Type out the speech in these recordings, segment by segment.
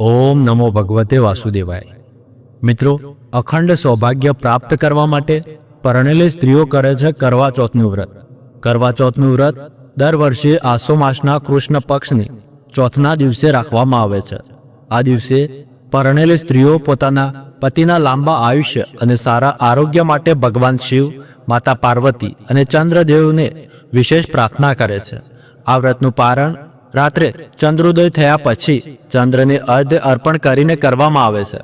ઓમ નમો ભગવતે વાસુદેવાય. મિત્રો, અખંડ સૌભાગ્ય પ્રાપ્ત કરવા માટે પરણેલી સ્ત્રીઓ કરે છે કરવા ચોથનું વ્રત. કરવા ચોથનું વ્રત દર વર્ષે આસો માસના કૃષ્ણ પક્ષની ચોથના દિવસે રાખવામાં આવે છે. આ દિવસે પરણેલી સ્ત્રીઓ પોતાના પતિના લાંબા આયુષ્ય અને સારા આરોગ્ય માટે ભગવાન શિવ, માતા પાર્વતી અને ચંદ્રદેવને વિશેષ પ્રાર્થના કરે છે. આ વ્રતનું પારણ રાત્રે ચંદ્રોદય થયા પછી ચંદ્રને અર્ધ અર્પણ કરીને કરવામાં આવે છે.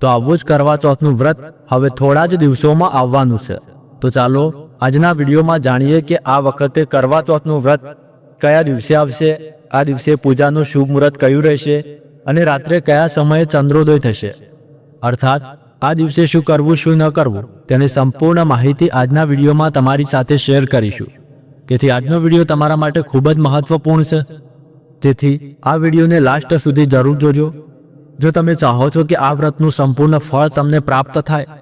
તો આવું જ કરવા ચોથનું વ્રત હવે થોડા જ દિવસોમાં આવવાનું છે. તો ચાલો આજના વિડીયોમાં જાણીએ કે આ વખતે કરવા ચોથનું વ્રત કયા દિવસે આવશે, આ દિવસે પૂજાનું શુભ મુહૂર્ત કયું રહેશે અને રાત્રે કયા સમયે ચંદ્રોદય થશે. અર્થાત, આ દિવસે શું કરવું, શું ન કરવું, તેની સંપૂર્ણ માહિતી આજના વિડીયોમાં તમારી સાથે શેર કરીશું. તેથી આજનો વીડિયો તમારા માટે ખૂબ જ મહત્વપૂર્ણ છે. તેથી આ વિડીયોને લાસ્ટ સુધી જરૂર જોજો. જો તમે ચાહો છો કે આ વ્રતનું સંપૂર્ણ ફળ તમને પ્રાપ્ત થાય,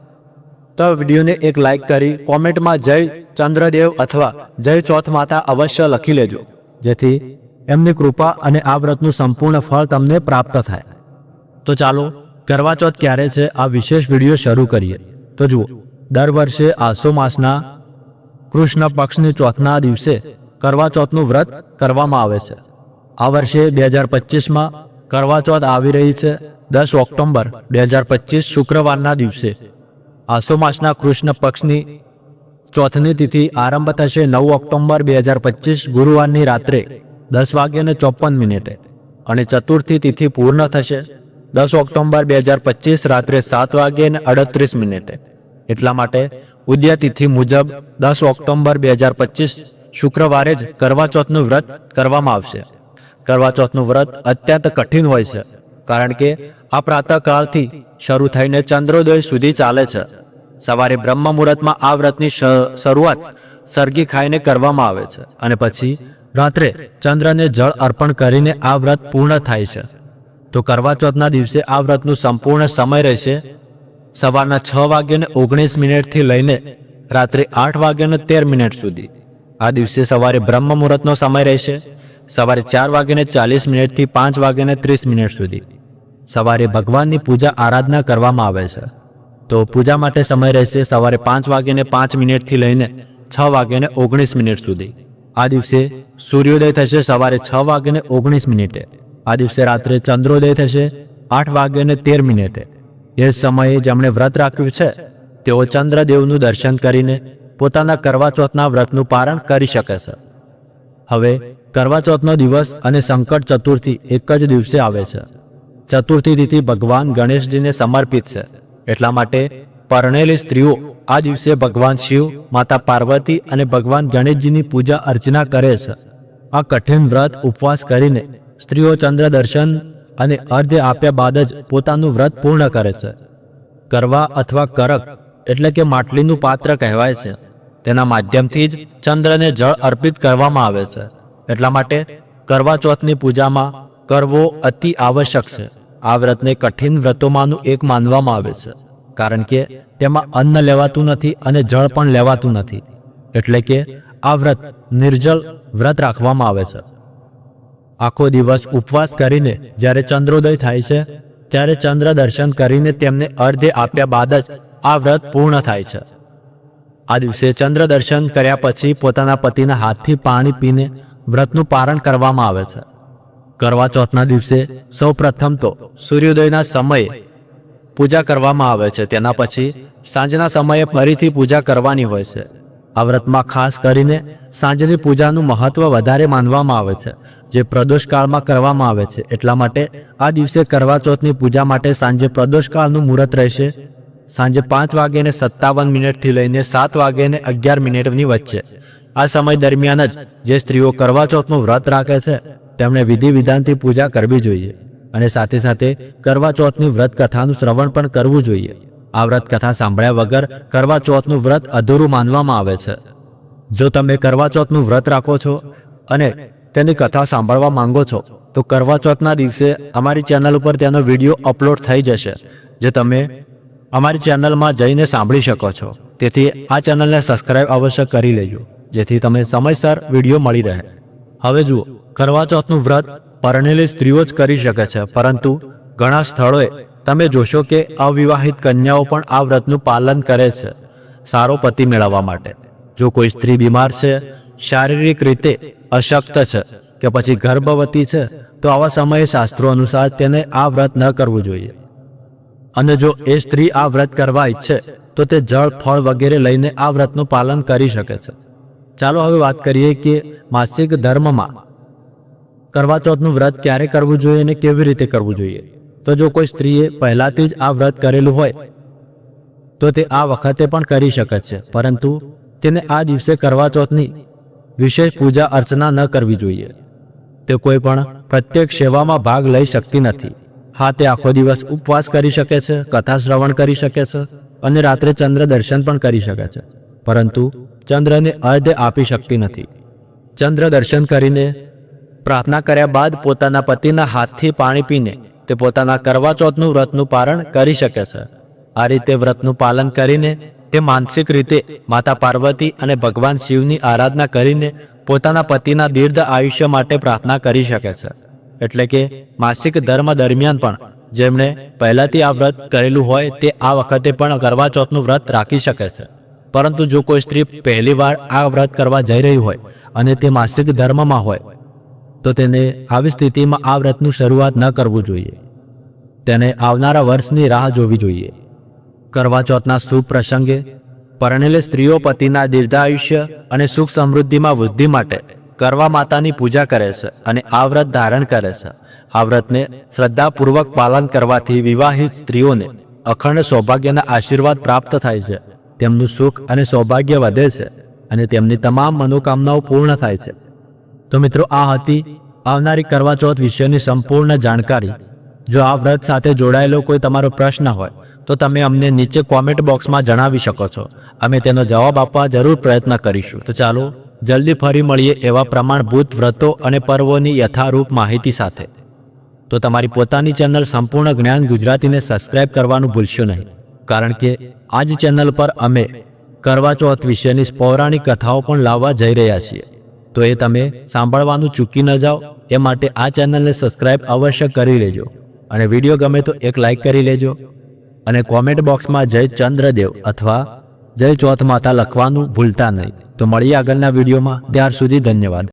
તો વિડીયોને એક લાઈક કરી કોમેન્ટમાં જય ચંદ્રદેવ અથવા જય ચોથ માતા અવશ્ય લખી લેજો. જેથી એમની કૃપા અને આ વ્રતનું સંપૂર્ણ ફળ તમને પ્રાપ્ત થાય. તો ચાલો કરવા ચોથ ક્યારે છે આ વિશેષ વીડિયો શરૂ કરીએ. તો જુઓ, દર વર્ષે આસો માસના કૃષ્ણ પક્ષની ચોથના દિવસે કરવા ચોથનું વ્રત કરવામાં આવે છે. આ વર્ષે બે હજાર પચીસમાં કરવા ચોથ આવી રહી છે, દસ ઓક્ટોબર બે હજાર પચીસ શુક્રવારના દિવસે. આસો માસના કૃષ્ણ પક્ષની ચોથની તિથિ આરંભ થશે નવ ઓક્ટોબર બે હજાર પચીસ ગુરુવારની રાત્રે દસ વાગ્યાને ચોપન મિનિટે અને ચતુર્થી તિથિ પૂર્ણ થશે દસ ઓક્ટોબર બે હજાર પચીસ રાત્રે સાત વાગ્યે અને અડત્રીસ મિનિટે. એટલા માટે ઉદ્ય તિથિ મુજબ દસ ઓક્ટોબર બે હજાર પચીસ શુક્રવારે જ કરવા ચોથનું વ્રત કરવામાં આવશે. કરવા ચોથનું વ્રત અત્યંત કઠિન હોય છે, કારણ કે આ પ્રાતઃકાળથી શરૂ થઈને ચંદ્રોદય સુધી ચાલે છે. સવારે બ્રહ્મ મુહૂર્તમાં આ વ્રતની શરૂઆત સરગી ખાઈને કરવામાં આવે છે અને પછી રાત્રે ચંદ્રને જળ અર્પણ કરીને આ વ્રત પૂર્ણ થાય છે. તો કરવા ચોથના દિવસે આ વ્રતનું સંપૂર્ણ સમય રહેશે સવારના છ વાગ્યાને ઓગણીસ મિનિટથી લઈને રાત્રે આઠ વાગ્યાને તેર મિનિટ સુધી. આ દિવસે સવારે બ્રહ્મ મુહૂર્તનો સમય રહેશે. સવારે ચાર વાગ્યાને ચાલીસ મિનિટથી પાંચ વાગ્યાને ત્રીસ મિનિટ સુધી. સવારે ભગવાનની પૂજા આરાધના કરવામાં આવે છે. તો પૂજા માટે સમય રહેશે સવારે પાંચ વાગ્યાને પાંચ મિનિટથી લઈને છ વાગ્યાને ઓગણીસ મિનિટ સુધી. આ દિવસે સૂર્યોદય થશે સવારે છ વાગ્યાને ઓગણીસ મિનિટે. આ દિવસે રાત્રે ચંદ્રોદય થશે આઠ વાગ્યાને તેર મિનિટે. એ સમયે જેમણે વ્રત રાખ્યું છે, તેઓ ચંદ્રદેવનું દર્શન કરીને પોતાના કરવા ચોથના વ્રતનું પારણ કરી શકે છે. હવે કરવા ચોથનો દિવસ અને સંકટ ચતુર્થી એક જ દિવસે આવે છે. ચતુર્થી તિથિ ભગવાન ગણેશજીને સમર્પિત છે. એટલા માટે પરણેલી સ્ત્રીઓ આ દિવસે ભગવાન શિવ, માતા પાર્વતી અને ભગવાન ગણેશજીની પૂજા અર્ચના કરે છે. આ કઠિન વ્રત ઉપવાસ કરીને સ્ત્રીઓ ચંદ્ર દર્શન અને અર્ધ્ય આપ્યા બાદ જ પોતાનું વ્રત પૂર્ણ કરે છે. કરવા અથવા કરક એટલે કે માટલીનું પાત્ર કહેવાય છે. તેના માધ્યમથી જ ચંદ્રને જળ અર્પિત કરવામાં આવે છે. એટલા માટે કરવા ચોથની પૂજામાં કરવો અતિ આવશ્યક છે. આ વ્રતને કઠિન વ્રતોમાંનું એક માનવામાં આવે છે. કારણ કે તેમાં અન્ન લેવાતું નથી અને જળ પણ લેવાતું નથી. એટલે કે આ વ્રત નિર્જલ વ્રત રાખવામાં આવે છે. આખો દિવસ ઉપવાસ કરીને જ્યારે ચંદ્રોદય થાય છે, ત્યારે ચંદ્ર દર્શન કરીને તેમને અર્ધે આપ્યા બાદ જ આ વ્રત પૂર્ણ થાય છે. આ દિવસે ચંદ્ર દર્શન કર્યા પછી પોતાના પતિના હાથથી પાણી પીને વ્રતનું પારણ કરવામાં આવે છે. કરવા ચોથના દિવસે સૌ પ્રથમ તો સૂર્યોદયના સમયે પૂજા કરવામાં આવે છે. તેના પછી સાંજના સમયે ફરીથી પૂજા કરવાની હોય છે. આ વ્રતમાં ખાસ કરીને સાંજની પૂજાનું મહત્વ વધારે માનવામાં આવે છે, જે પ્રદોષકાળમાં કરવામાં આવે છે. એટલા માટે આ દિવસે કરવા ચોથની પૂજા માટે સાંજે પ્રદોષકાળનું મુહૂર્ત રહેશે. સાંજે પાંચ વાગ્યાને સત્તાવન મિનિટથી લઈને સાત વાગ્યાને અગિયાર મિનિટની વચ્ચે. આ સમય દરમિયાન જ જે સ્ત્રીઓ કરવા ચોથનું વ્રત રાખે છે, તેમણે વિધિ વિધાનથી પૂજા કરવી જોઈએ અને સાથે સાથે કરવા ચોથની વ્રત કથાનું શ્રવણ પણ કરવું જોઈએ. આ વ્રત કથા સાંભળ્યા વગર કરવા ચોથનું વ્રત અધૂરું માનવામાં આવે છે. જો તમે કરવા ચોથનું વ્રત રાખો છો અને તેની કથા સાંભળવા માંગો છો, તો કરવા ચોથના દિવસે અમારી ચેનલ ઉપર તેનો વીડિયો અપલોડ થઈ જશે, જે તમે અમારી ચેનલમાં જઈને સાંભળી શકો છો. તેથી આ ચેનલને સબસ્ક્રાઇબ અવશ્ય કરી લેજો, જેથી તમે સમયસર વીડિયો મળી રહે. હવે જુઓ કરવા ચોથનું વ્રત પરણેલી સ્ત્રીઓ જ કરી શકે છે, પરંતુ ઘણા સ્થળોએ તમે જોશો કે અવિવાહિત કન્યાઓ પણ આ વ્રતનું પાલન કરે છે, સારો પતિ મેળવવા માટે. જો કોઈ સ્ત્રી બીમાર છે, શારીરિક રીતે અશક્ત છે કે પછી ગર્ભવતી છે, તો આવા સમયે શાસ્ત્રો અનુસાર તેને આ વ્રત ન કરવું જોઈએ. અને જો એ સ્ત્રી આ વ્રત કરવા ઈચ્છે, તો તે જળ, ફળ વગેરે લઈને આ વ્રતનું પાલન કરી શકે છે. ચાલો હવે વાત કરીએ કે માસિક ધર્મમાં. કરવા ચોથનું વ્રત ક્યારે કરવું જોઈએ અને કેવી રીતે કરવું જોઈએ? તો જો કોઈ સ્ત્રીએ પહેલાથી જ આ વ્રત કરેલું હોય, તો તે આ વખતે પણ કરી શકે છે. પરંતુ તેને આ દિવસે કરવા ચોથની વિશેષ પૂજા અર્ચના ન કરવી જોઈએ. તે કોઈ પણ પ્રત્યેક સેવામાં ભાગ લઈ શકતી નથી. હા તે આખો દિવસ ઉપવાસ કરી શકે છે, કથા શ્રવણ કરી શકે છે અને રાત્રે ચંદ્ર દર્શન પણ કરી શકે છે. પરંતુ ચંદ્રને અર્ધે આપી શકતી નથી. ચંદ્ર દર્શન કરીને પ્રાર્થના કર્યા બાદ પોતાના પતિના હાથથી પાણી પીને તે પોતાના કરવા ચોથનું વ્રતનું પારણ કરી શકે છે. આ રીતે વ્રતનું પાલન કરીને તે માનસિક રીતે માતા પાર્વતી અને ભગવાન શિવની આરાધના કરીને પોતાના પતિના દીર્ઘ આયુષ્ય માટે પ્રાર્થના કરી શકે છે. એટલે કે માસિક ધર્મ દરમિયાન પણ જેમણે પહેલાથી આ વ્રત કરેલું હોય તે આ વખતે પણ કરવા ચોથનું વ્રત રાખી શકે છે. પરંતુ જો કોઈ સ્ત્રી પહેલીવાર આ વ્રત કરવા જઈ રહી હોય અને તે માસિક ધર્મમાં હોય તો તેને આવી સ્થિતિમાં આ વ્રતનું શરૂઆત ન કરવું જોઈએ. તેને આવનારા વર્ષની રાહ જોવી જોઈએ. કરવા ચોથના શુભ પ્રસંગે, પરણેલી સ્ત્રીઓ પતિના દીર્ઘાયુષ્ય અને સુખ સમૃદ્ધિમાં વૃદ્ધિ માટે કરવા માતાની પૂજા કરે છે અને આ વ્રત ધારણ કરે છે. આ વ્રતને શ્રદ્ધાપૂર્વક પાલન કરવાથી વિવાહિત સ્ત્રીઓને અખંડ સૌભાગ્યના આશીર્વાદ પ્રાપ્ત થાય છે. તેમનું સુખ અને સૌભાગ્ય વધે છે અને તેમની તમામ મનોકામનાઓ પૂર્ણ થાય છે. તો મિત્રો, આ હતી આવનારી કરવા ચોથ વિશેની સંપૂર્ણ જાણકારી. જો આ વ્રત સાથે જોડાયેલો કોઈ તમારો પ્રશ્ન હોય, તો તમે અમને નીચે કોમેન્ટ બોક્સમાં જણાવી શકો છો. અમે તેનો જવાબ આપવા જરૂર પ્રયત્ન કરીશું. તો ચાલો, જલ્દી ફરી મળીએ એવા પ્રમાણભૂત વ્રતો અને પર્વોની યથારૂપ માહિતી સાથે. તો તમારી પોતાની ચેનલ સંપૂર્ણ જ્ઞાન ગુજરાતીને સબસ્ક્રાઇબ કરવાનું ભૂલશો નહીં. કારણ કે, આ જ ચેનલ પર અમે કરવા ચોથ વિશેની પૌરાણિક કથાઓ પણ લાવવા જઈ રહ્યા છીએ. તો એ તમે સાંભળવાનું ચૂકી ન જાઓ. એ માટે આ ચેનલને સબસ્ક્રાઇબ અવશ્ય કરી લેજો અને વીડિયો ગમે તો એક લાઈક કરી લેજો. અને કોમેન્ટ બોક્સમાં જય ચંદ્રદેવ અથવા જય ચોથ માતા લખવાનું ભૂલતા નહીં. તો મળીએ આગળના વિડીયોમાં. ત્યાર સુધી ધન્યવાદ.